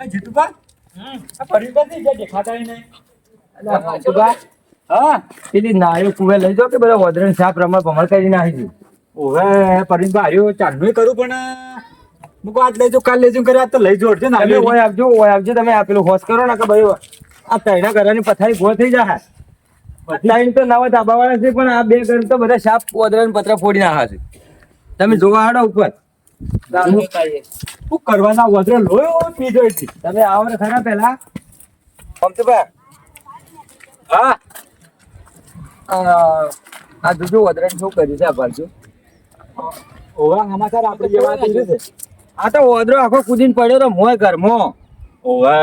એ જીતુભા આ પરિવારથી જે દેખાતા નહીં. અલા, હા. પેલી નાળીઓ કુવે લઈ જાઓ કે બધા વધરણ સાપ રમણ ભમણ કરી નાખી દીધું. ઓવે પરિણભાઈ ચાંદનું કરું પણ મૂકો આજ લઈ જાઉં કાલ લઈ જાઉં કરે આજ તો લઈ જોડજો ને તમે ઓય આપજો ઓય આપજો તમે આ હોશ કરો ને કે ભાઈ આ તૈણા કરવાની પથારી ગોળ થઈ જાય ત્રણ તો નવા ધાબાવાળા છે પણ આ બે ઘર તો બધા સાપ વધરણ પતરા ફોડી નાખા છે. તમે જોવા હાડો ઉપર. શું કરવાના વધરો લોયો પીધો તમે આવો ને ખરા પેલા મમતુભાઈ હા. આ આ જોજો વધરણ શું કર્યું છે આ બાજુ? ઓવા સમાચાર આપણે જેવા થઈ છે. આ તો ઓદરો આખો કૂદીને પડ્યો તો મોય ઘરમાં. ઓવે.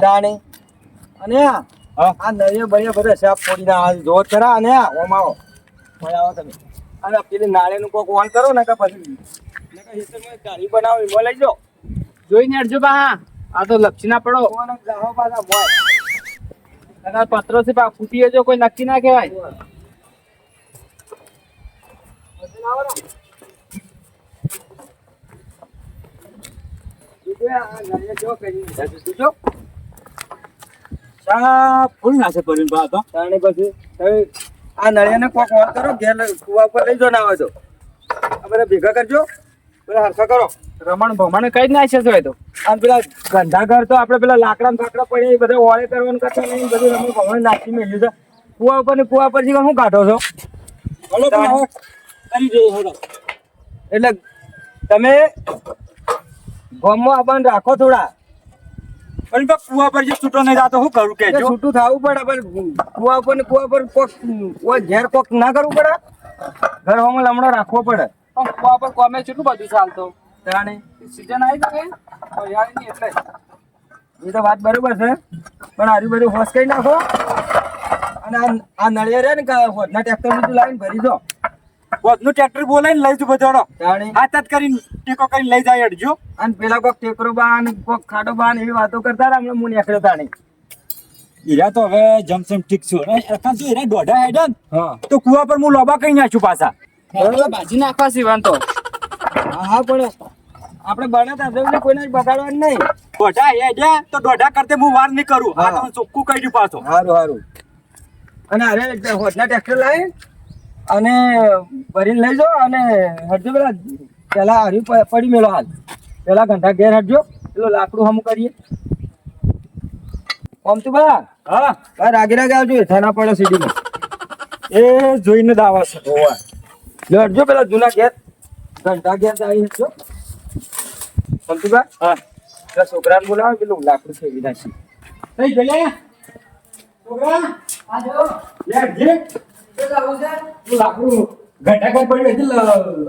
તાણી. અને આ હા. આ બધા સાપ ફોડી ના ખરા અને આ ઓમ આવો તમે. અને પેલી નાળિયેરનું કોક ઓન કરો ને કે પછી ગાડી બનાવો એમાં લઈ જાઓ જોઈને અડજો બા આ તો લપસી ના પડો પત્ર પાછા મોય પત્રો છે પા ફૂટી જો કોઈ નક્કી ના કહેવાય. આ નળિયા કોક વાત કરો ઘેર કુવા ઉપર લઈ જો ના હોય તો ભેગા કરજો. બધા હરખા કરો. રમણ ભમણ કઈ જ ના છે તો. આમ પેલા ગંધા ઘર તો આપણે પેલા લાકડા ફાકડા પડ્યા એ બધા ઓળે કરવાનું કરતા નહીં બધું રમણ ભમણ નાખી મેલ્યું છે. કુવા ઉપર ને કુવા પરથી હું કાઢો છો? પણ એટલે તમે ગોમમાં આપણને રાખો થોડા. પરિણભાઈ કુવા પર જે છૂટો નહીં જતો શું કરું કે છૂટું થવું પડે પણ કુવા ઉપર ને કુવા પર કોક ઘેર કોક ના કરવું પડે? ઘર હોમાં લમણો રાખવો પડે. પણ કુવા પર કોમે કેટલું બધું ચાલતો. તાણે સીઝન આવી શકે હરિયાળી નહીં એટલે. એ તો વાત બરોબર છે. પણ આજુબાજુ બધું હોશ કરી નાખો. અને આ આ નળિયા રહ્યા ને હોદના ટ્રેક્ટર બધું લાવીને ભરી દો. હોદનું ટ્રેક્ટર બોલાવીને લઈ જુ બધાડો તાણી હાથ હાથ કરીને ટેકો કરીને લઈ જાય અડજો. અને પેલા કોક ટેકરો બાન કોક ખાડો બાન એવી વાતો કરતા હતા હમણાં હું નીકળ્યો તાણી. હીરા તો હવે જમસમ ઠીક છું. હીરા દોઢા હેડન હા. તો કુવા પર હું લોબા કઈ નાખ્યું પાછા. બાજી નાખવા સિવાન તો હા હા પણ આપણે બને એટલે કોઈને બગાડવાનું નહીં. દોઢા હેડે તો દોઢા કરતે હું વાર નહીં કરું. હા. તમે ચોખ્ખું કહી દઉં પાછો. સારું સારું અને અરે હોટના ટ્રેક્ટર લાવી અને ભરીને લઈ જાઓ અને હટજો પેલા. પેલા હરી પડી મેલો હાલ. પેલા ઘંટા ઘેર હટજો. પેલો લાકડું હમું કરીએ. ઓમ તો બા? હા. રાગે રાગે આવજો હેઠા ના પડે સીડીમાં. એ જોઈને દાવા છે હોવા જો હટજો પેલા જૂના ઘેર. ઘંટા ઘેર આવી હશો સમતુભા હા. પેલા છોકરાને બોલાવો પેલું લાકડું ફેરવી નાખી કઈ ગયે છોકરા લે જે. તું લાકડું ઘટા ઘર પડ્યું એટલે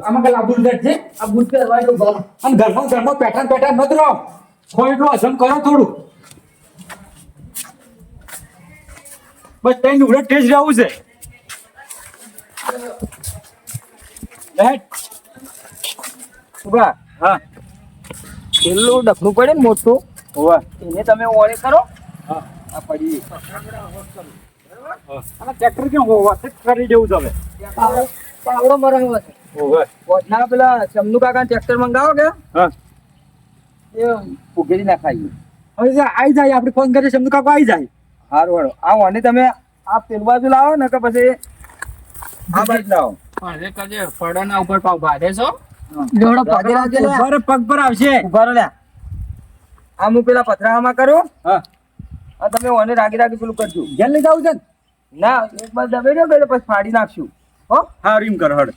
આમાં કઈ લાકડું લે છે આ બુટ પહેરવાય તો ગરમ અને ઘરમાં ઘરમાં પેઠા ને પેઠા મત રહો. કોઈ એટલું હસમ કરો થોડું. બસ તઈ ઉડે ટેસ્ટ રહેવું છે. ઊભા હા. પેલું ડખલું પડે ને મોટું હોવા એને તમે ઓળે કરો. હા. આ પડી અને ટ્રેક્ટર કેમ હોવા? કરી દેવું તમે હવે. પાવડો મરાવો છે પેલા ચમનુ કાકા ટ્રેક્ટર મંગાવો કે? હા. એ ઉઘેરી નાખાય હવે આવી જાય આપણે ફોન કરીએ શબ્દ કાકો આવી જાય. હારું હારું. આ ઓને તમે આ પેલ બાજુ લાવો ને કે પછી આ બાજુ લાવો. અરે કજે ફળોના ઉપર પાવ બાંધે છો જોડો પગે લાગે ઉપર પગ પર આવશે. ઊભા રહો લે આ હું પેલા પથરામાં કરું? હા. આ તમે ઓને રાગી રાગી પેલું કરજો. જલ્દી લઈ જાવ છે ને? ના એક બાર દબાઈ રહ્યો એટલે પછી ફાડી નાખશું. હો? હા રીમ કર હડ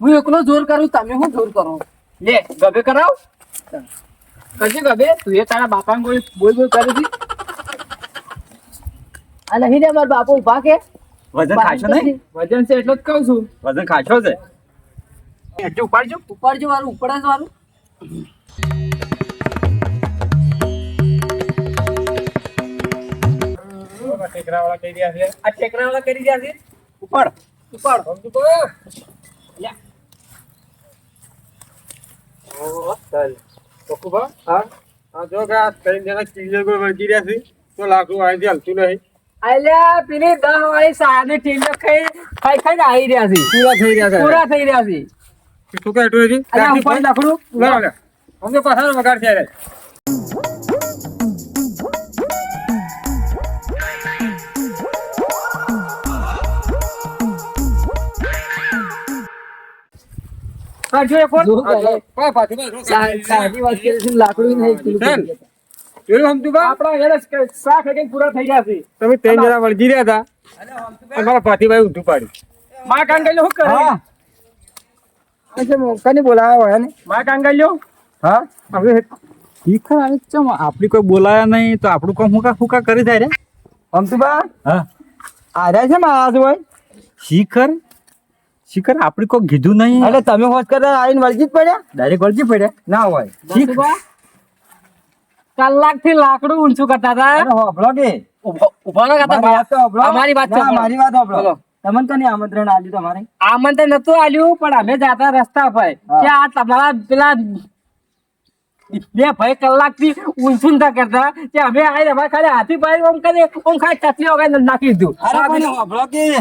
હું એકલો જોર કરું તમે હું જોર કરો? લે ગભે કરાવ. કશે ગભે તું એ તારા બાપાને કોઈ બોલ બોલ કરી છે આ નહીં ને મારા બાપુ ઊભા કે? વજન ખાશો નહીં? વજન છે એટલો જ કહું છું. વજન ખાશો છે? એટલે ઉપાડજો. ઉપાડજો વાળું ઉપડે જ વાળું ટેકરાવાળા કરી રહ્યા છે. આ ટેકરાવાળા કરી રહ્યા છે. ઉપાડ. ઉપાડ. હા? હા જો કે આ ત્રણ જણા કિલ્લે કોઈ વળગી રહ્યા છે. તો લાકડું અહીંથી હલતું નહીં. અલ્યા પેલી દહ વાળી સાદી ટીંડો ખાઈ ખાઈ ખાઈને આવી રહ્યા છે. પૂરા થઈ રહ્યા છે. પૂરા થઈ રહ્યા છે. શું કહે તું હજી? અલ્યા લાકડી ઉપર લાકડું લે, લે. અમને પાછળ વગાડ છે રે. હા જો એ ફોન. જો હા, જો. પા, પાછી. બસ, રોક. સા- સાદી વાત કરી છે, લાકડું નહીં. કરી હમતું બા? આપણા ઘરે શાક ખાઈને પૂરા થઈ ગયા છે. તમે ત્રણ જણા વળગી રહ્યા હતા. અમારા પાથીભાઈ ઊંધું પાડ્યું માં કાંગલ્યો શું કરે? હા. કને બોલાયા હોય ને. માં કાંગલ્યો હા? હવે શીખર આવે? ચમ આપણી કોઈ બોલાયા નહીં તો આપણું કામ હુકા હુકા કરી જાય રે. હમતું બા? હા. આર્યા છે મારા હોય શીખર? શીખર આપણે કોઈ કીધું નહીં. અરે તમે કરતા આવીને વળગી જ પડ્યા? ડાયરેક્ટ વળગી પડ્યા. ના હોય. કલાકથી લાકડું ઊંચું કરતા હતા. અરે હોભળો કે. ઉભો- ના કરતા. વાત તો અમારી વાત છે મારી વાત હોભળો. બોલો. તમને નહીં આમંત્રણ આલ્યું તમારે? આમંત્રણ નતું આલ્યું પણ અમે જાતા રસ્તા પર. કે આ તમારા પેલા બે ભાઈ કલાકથી ઊંચું નતા કરતા. કે અમે આઈ અમારે ખાલી હાથી પાડી ઓમ કરી ઓમ ખાલી ચટલી વગર નાખી દીધું. હોભળો કે.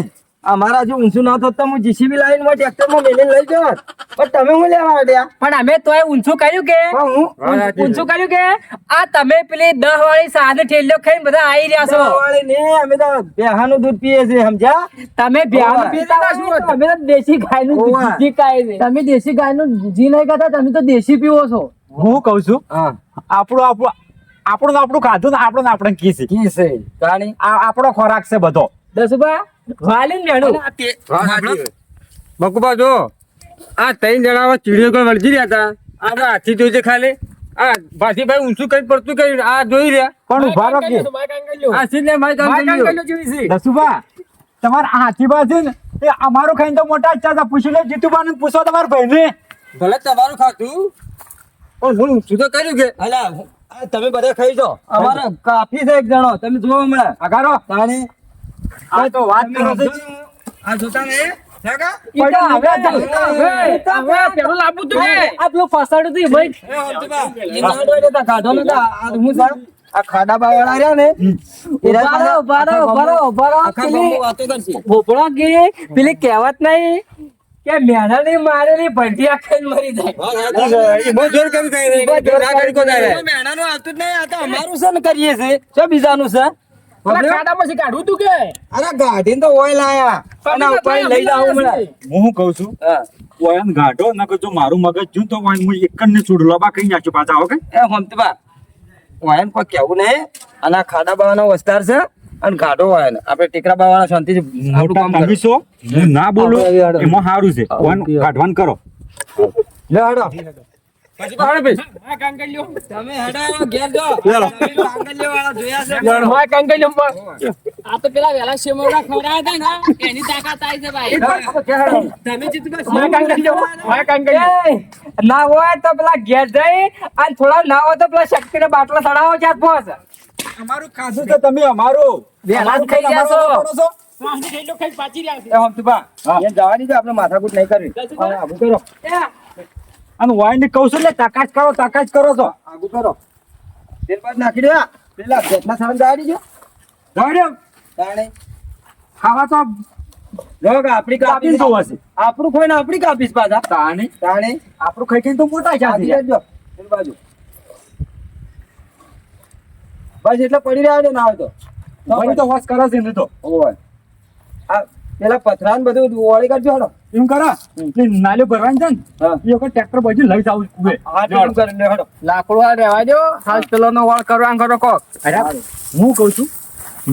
અમારા જો ઊંચું ના થતો હું જીસીબી લાવીને માં ટ્રેક્ટરમાં મેલીને લઈ જાવ. પણ તમે હું લેવા આવ્યા પણ અમે તોય ઊંચું કર્યું કે? ઊંચું કર્યું કે? આ તમે પેલી દહ વાળી સાદે ઠેલ્યો ખાઈને બધા આવી રહ્યા છો. વાળી ને અમે તો બેહાનું દૂધ પીએ છે સમજ્યા? તમે બેહાનું હતા શું તો દેશી ગાયનું નું ઘી ખાઈએ છે તમે દેશી ગાયનું ઘી નહીં ખાતા તમે તો દેશી પીવો છો. હું કહું છું આપણું આપણું આપણું આપણું ખાધું ને આપણું આપણે કી છે. કી છે. તાણી આપણો ખોરાક છે બધો. દસુબા વાલીન મેણું બકુબા જો આ ત્રણ જણા ચીડીઓ કોઈ વળગી રહ્યા હતા. આ તો હાથી જોઈ છે ખાલી. આ ભાસીભાઈ ઊંચું કઈ પડતું કઈ આ જોઈ રહ્યા. પણ ઊભા રહો આ સીધે મારી કામ કરી દસુભા તમારા હાથીબા છે ને એ અમારો ખાઈને તો મોટા જ ચાતા પૂછી લે જીતુબા ને પૂછો તમારા ભાઈને. ભલે તમારું ખાતું પણ હું ઊંચું તો કર્યું કે? અલા તમે બધા ખાઈ જાઓ. અમારે કાફી છે એક જણો. તમે જુઓ હમણાં. અગારો. તાણી. આ તો વાત કરો છો. આ જોતા ને કે? આ પેલું ફસાડ્યું તું ભાઈ. એ હલતીબા, ઈ ના ડોય નતા, કાઢો નતા. આ હું સા- આ ખાડા બાવાળા રહ્યા ને એના ઊભા રહો, ઊભા રહો, ઊભા રહો, ઊભા રહો. આખા પેલી ગામમાં વાતો ભોપળો કે પેલી કહેવત નહીં કે મેણાની મારેલી ભંટી આખી મરી જાય. એ બહુ જોર કરી ના કરી કોઈ આવતું જ નહીં, આ તો અમારું છે ને કરીએ છે શું બીજાનું છે? પેલા ખાડામાંથી તું કે? અરે ગાડીને તો ઓઇલ આયા અને આ લઈ જાવ હમણાં. હું કહું છું? ઓયન ગાઢો ન જો મારું મગજ જુ તો ઓયન હું એક ને છોડલો લબા કઈ નાખ્યો પાછા ઓકે એ હમતબા ઓયન કોઈ કેવું નહીં. અને આ ખાડા બાવાનો વસ્તાર છે અને ગાઢો ઓયન આપણે ટેકરા બાવાના શાંતિથી આપણું કામ કરે. છો હું ના બોલું એમાં સારું છે. ઓયન કાઢવાન કરો. લે હેડો. તો ને હોય તો પેલા ઘેર જઈ અને થોડા ના હોય તો પેલા શક્તિ ને બાટલા ચડાવો ચાર પાંચ અમારું ખાધું છે તમે અમારું. ખાઈ ગયા છો. જવાની છે આપણે માથાકૂટ નહીં કરી. આવું કરો. અને ઓયન ને કહું છું ને તાકાત કરો તાકાત કરો છો. આગુ કરો. તેલ બાદ નાખી દે પેલા જેટલા સારા દાડી જો જાડ્યો તાણે ખાવા તો લોક આપણી કાપી કાપી હશે આપણું ખોઈ ને આપણી કાપીશ પાછા. તાણે. તાણે. આપણું ખાઈ ખાઈને તો મોટા છે. આધી રાખજો પેલી બાજુ. બસ એટલે પડી રહ્યા છે ના આવે તો. તો વાસ કરે છે ને તો. ઓય. આ પેલા પથરાન બધું ઓળી કરજો હાલો એમ કરા? નાલ્યો ભરવાની છે ને એ વખત ટ્રેક્ટર પછી લઈ જાવ કરી લાકડું આ રહેવા દો. હાલ પેલો નો વાળ કરવા કરો કોક. અરે હું કહું છું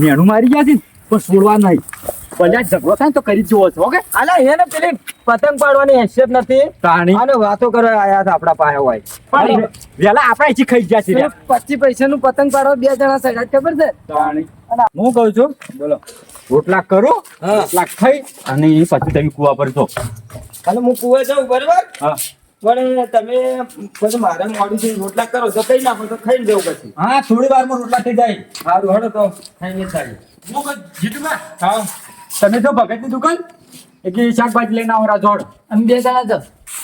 મેણું મારી ગયા છે પણ છોડવા નહીં. ભલે ઝઘડો થાય તો કરી જુઓ છો ઓકે? આલા એને પેલી પતંગ પાડવાની હેસિયત નથી? તાણી. અને વાતો કરવા આયા હતા આપણા પાસે હોય. પણ વેલા આપણે અહીંથી ખાઈ ગયા છે પચીસ પૈસા નું પતંગ પાડવા બે જણા સગા ખબર છે? તાણી. હું કહું છું બોલો. રોટલા કરો રોટલા ખાઈ અને એ પછી તમે કુવા પર જો અને હું કુવા જાઉં બરોબર? હા. પણ તમે પછી મારે મોડી છે રોટલા કરો તો કઈ નાખો તો ખાઈ જવું પછી. હા થોડી વારમાં રોટલા થઈ જાય. સારું હડો તો ખાઈને થાય. હું જીતમાં હા. તમે જો ભગતની દુકાન? એટલે શાકભાજી લઈને આવો રાજોડ. અમે બે જણા છો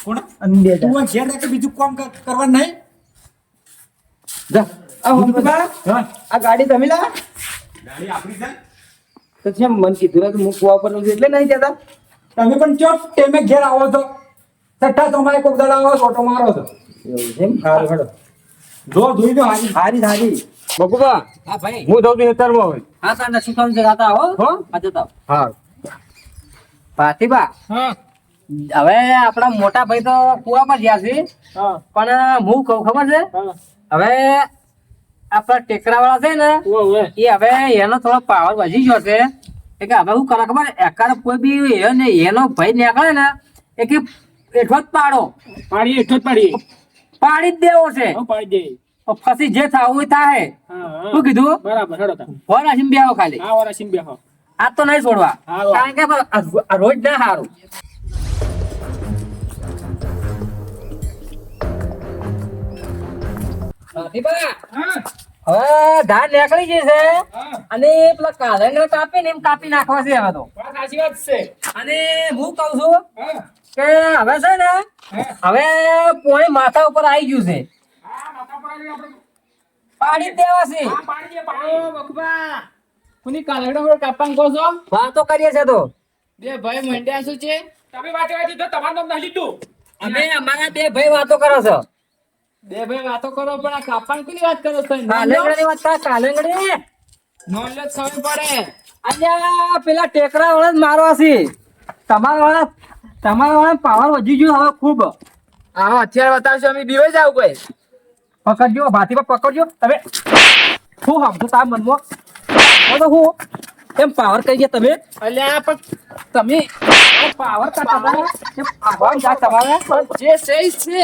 કોણ? અમે બે તું ઘેર રાખે બીજું કામ કર- કરવાનું નહીં? જા. આ ગાડી તમે લા ગાડી આપણી છે તો છે મન કીધું ને તો હું કુવા પર એટલે નહીં જતા તમે પણ ચો ટેમે ઘેર આવો છો. છઠ્ઠા તમારે કોક દડા આવો છો, ઓટો મારો છો. એવું છે એમ? સારું હેડો. જો જોઈ દો હાજી સારી સારી બકુબા હા ભાઈ. હું જઉં છું ખેતરમાં હવે. હા તાને શું છે? ગાતા હો? હો? આ જતા હા. પાર્થિબા હા. હવે આપણા મોટા ભાઈ તો કુવા પર ગયા છે. હા. પણ હું કહું ખબર છે? હવે આપણા ટેકરા વાળા છે ને. એ હવે એનો થોડો પાવર વધી ગયો છે. એટલે હવે હું કરે ખબર એકાદ કોઈ બી એને એનો ભાઈ નીકળે ને એ કે એઠો જ પાડો. પાડી એટલો જ પાડી પાડી જ દેવો છે. પાડી દે. પછી જે થવું એ થાય. હા, હા. શું કીધું? બરાબર. ફોન આસીને બેહો ખાલી. હા વાળા સિંહ બેહો આ તો નહીં છોડવા. કારણ કે રોજ ના સારું હવે ધાન નીકળી ગઈ છે અને પેલા કાળંગને કાપી ને એમ કાપી નાખવા છે હવે તો. સાચી વાત છે. અને હું કઉ છું કે હવે છે ને હવે પોણી માથા ઉપર આવી ગયું છે. પાડી દેવા છે હા પાડી દે પાડી દે. બકુબા. કોની કાલગડો પર કાપાંગ છો? વાતો કરીએ છે તો. બે ભાઈ મંડ્યા શું છે? તમે વાત કરી તો તમારું નામ ના લીધું. અમે અમારા બે ભાઈ વાતો કરો છો. બે ભાઈ વાતો કરો પણ આ કાપાંગ કોની વાત કરો છો? કાલંગડી વાત કા કાલંગડી નોલેજ સમજ પડે. અલ્યા પેલા ટેકરા વાળા જ મારવા છે. તમારા વાળા તમારા વાળા પાવર વધી ગયું હવે ખૂબ. હા અત્યારે બતાવશો અમે બીવે જાવ કોઈ. પકડજો ભાતી પર પકડજો. તમે શું સમજો તાર મનમાં? તો હું. એમ પાવર કહી ગયા તમે? અલ્યા પણ તમે પાવર જા તમારે? જે સહી છે.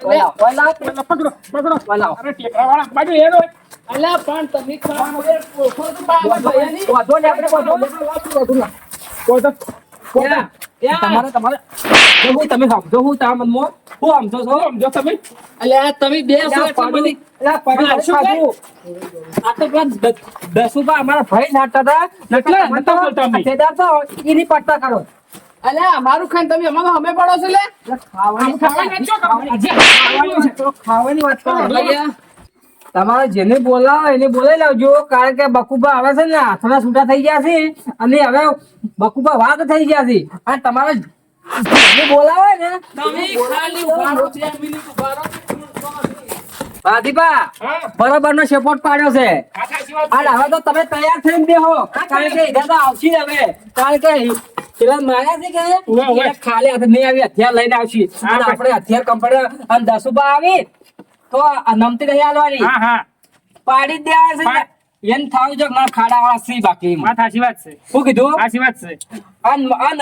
ઓલા, પકડો પકડો ઓલા. અરે ટેકરા વાળા બાજુ એનો અલ્યા પણ તમે ખાવાનું એ ઓળખો તો પાવર ભાઈ વધો ને આપણે વધો. વધો. ત્યાં, ત્યાં. તમારે તમારે. જો હું તમે સમજો હું તા મનમાં હું સમજો છો સમજો તમે. અલ્યા તમે બે છો અલ્યા, એટલે પાડું. બધી- અલ્યા, પાડું, હા, શું પાડું. આ તો પેલા દ- દસુભા અમારા ભાઈ નાટતા હતા. એટલે એની પટ્ટા કરો. અલ્યા અમારું ખાન તમે અમારો અમે પડો છો લે? ખાવાની ખાવાની વાત છો, ખાવાની વાત કરો. તમારે જેને બોલાવો એને બોલાવી લાવજો. કારણ કે બકુબા આવે છે ને હાથના છૂટા થઈ ગયા છે. અને હવે બકુબા વાઘ થઈ ગયા છે. અને તમારે જેને બોલાવે ને. તમે ખાલી ઊભા રહો, બે મિનિટ ઊભા રહો. બરોબર નો સપોર્ટ પાડ્યો છે. આ સાચી વાત છે. અને હવે તો તમે તૈયાર થઈને બેહો. કારણ કે ઇધર તો આવશે હવે. કારણ કે પેલા માર્યા છે કે? ઉવે, ઉવે. એ ખાલી હાથે નહીં આવી હથિયાર લઈને આવશે. અને આપણે હથિયાર કંપની અને દસુબા આવી તો આ નમતી નહીં હાલવાની. હા હા. પાડી જ દેવા છે એમ થાવ જો ના ખાડા વાળા સી બાકી વાત સાચી વાત છે. શું કીધું? સાચી વાત છે. અન અન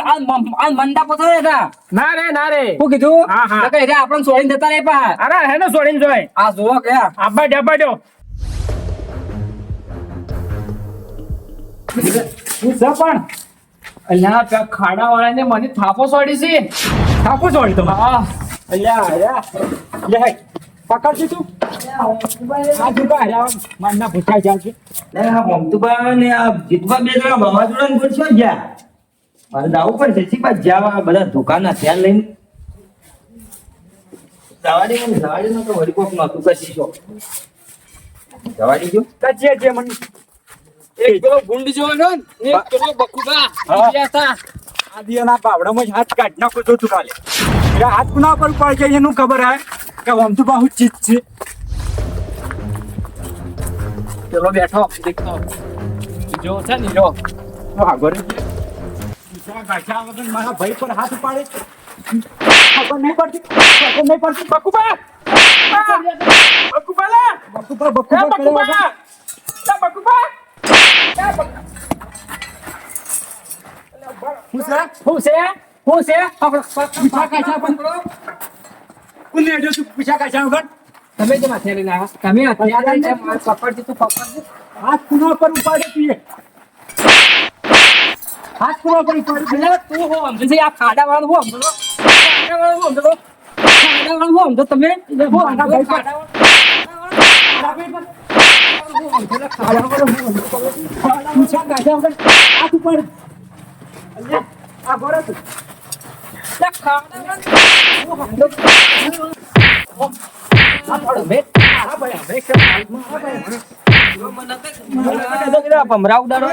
અન મંદા પોતો હતા. ના રે ના રે. શું કીધું? હા, હા. તો કે એટલે આપણને છોડીને જતા રહે પા અરે હેનો છોડીને જોય? આ જુઓ કે આબા ડબ્બા દો પણ? અલ્યા પેલા ખાડા વાળાને મને થાપો સોડી છે. થાપો સોડી તમે હા. અલ્યા અલ્યા. લે પકડજી તું. આ હર્યા મારના ભૂખ્યા જાય છે. લે, આ મમતુબા ને આ જીતુબા બે જણા મામા જોડે પૂછ્યો ગયા? મારે દાવું પડશે શી પાછ જ્યાં આ બધા દુકાન ધ્યાન લઈને. જવાડી મને જવા દે તો કશી છો કચે મને. એક પેલો ગુંડ જેવો ને એક પેલો બકુબા હા. હતા આ પાવડામાં જ હાથ કાઢ નાખો તો તું કાલે એટલે હાથ કુના પર પડે જાય એનું ખબર હે? કે આમ તો બહુ ચીજ છે. પેલો બેઠો. દેખતો જો છે ને જો. આગળ પૈસા ગાંઠા વગર મારા ભાઈ પર હાથ ઉપાડે ખબર નહીં પડતી. ખબર નહીં પડતી. બકુબા! બકુબા! લે! બકુબા બકુબા બકુબા! બકુબા! હું છે? શું છે? શું છે? પકડો, પૈસા પણ કોને અડ્યો તું? પૈસા ગાંઠા વગર? તમે જે માથે લઈને આવ્યા. તમે લઈને મારે પકડજો હાથ કુના પર ઉપાડે તું. હાથ પર એ? અલ્યા, તું હું સમજુ છે? આ ખાડા વાળું હો સમજુ? ખાડા વાળું હું સમજુ? ખાડા વાળું હું સમજુ તમે? હું ખાડા ભાઈ. ખાડા. ભમરા ઉડાડો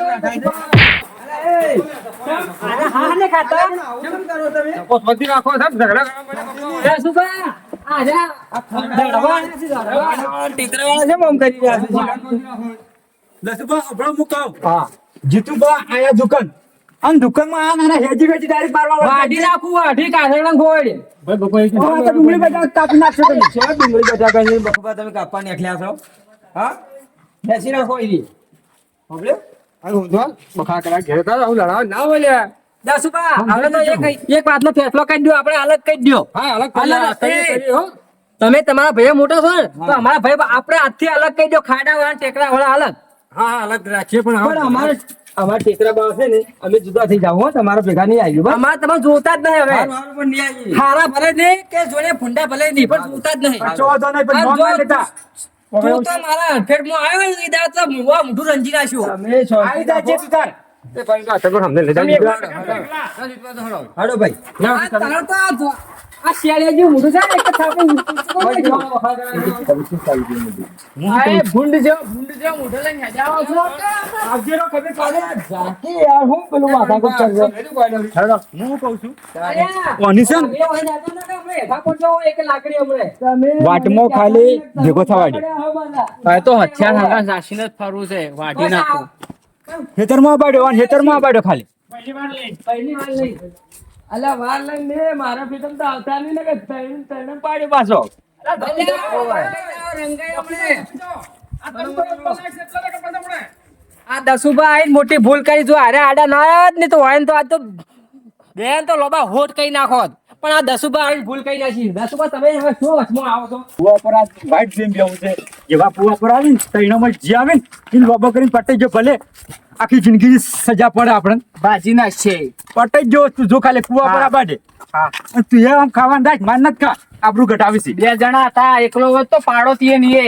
આયા દુકાન. અને દુકાનમાં આ નાના હેજી વેજી ડાયરેક્ટ નાખું વાઢી કાઢેલા ગોળ ડુંગળી બજા કાપી નાખશો તમે. છે ડુંગળી બજા કરીને બખુબા તમે કાપવા નીકળ્યા છો. હા? બેસી નાખો એની બખા કરા ઘેર કર આવું લડાવ. ના બોલે દસુબા હવે તો એક એક વાતનો ફેસલો કરી દો આપણે અલગ કરી દો હા અલગ અલગ હો. તમે તમારા ભાઈ મોટો છો ને તો અમારા ભાઈ આપણે આજથી અલગ કહી દો ખાડા વાળા ટેકરા વાળા અલગ. હા અલગ રાખીએ પણ પણ અમારે અમારે ટેકરા બાવ છે ને અમે જુદા થઈ જાવ હો. તમારા ભેગા નહીં આવી અમારે તમે જોતા જ નહીં હવે. હારું, ભલે નહીં કે જોડે ફુંડા ભલે નહીં પણ જોતા જ નહીં. પણ તું તો મારા હડફેટમાં આવ્યો ને ઈ દાડે તો મુવા મોઢું રંજી નાખ્યું. તમે છો આવી જાય સમજે તું તાર. હાડો ભાઈ આ તારો તો આ જો- આ શિયાળિયા જેવું મોઢું છે ને એક જ થાપે આ એ ભૂંડ જેવો ભૂંડ જેવો મોઢો લઈને હેજાવો છો. આવજે રો ખબર પડે. કે યાર હું પેલું માથાકૂટ કરજો. હેડો, હું કહું છું? કોની છે? તમે હોય ને તો ના આપણે હેઠા પડજો એક લાકડી હમણે. વાટમાં ખાલી ભેગો થવા દે. હવે તો હથિયાર હંગા નાસીને જ ફરવું છે વાટી નાખું. ખેતરમાં બાડ્યો અને ખેતરમાં બાડ્યો ખાલી. પહેલી વાર લઈ. અલા વાર લઈને ને મારા પીતમ તો આવતા નહીં ને કે તૈણ તૈણ પાડી પાછો. અલ્યા. આ દસુભા આઈને મોટી ભૂલ કરી. જો અરે આડા ના જ ને તો હોય તો આ તો બેન તો લોબા હોટ કઈ નાખો. પણ આ દસુભા આવી ભૂલ કઈ નાખી. દસુભા તમે હવે શું વચમાં આવો છો? પુવા પર આ વાઈટ જેમ બેવું છે. જેવા પુવા પર આવીને તૈણામાં જે આવે ને એ લોબો કરીને પટાઈ જો ભલે આખી જિંદગી સજા પડે આપણે ભાજી છે. પટાઈ જો તું જો ખાલી પુવા પર આ હા. તું એ આમ ખાવાનું રાખ માન નથી ખા. આપણું ઘટાવી છે બે જણા હતા એકલો હોત તો પાડો તીએ નીએ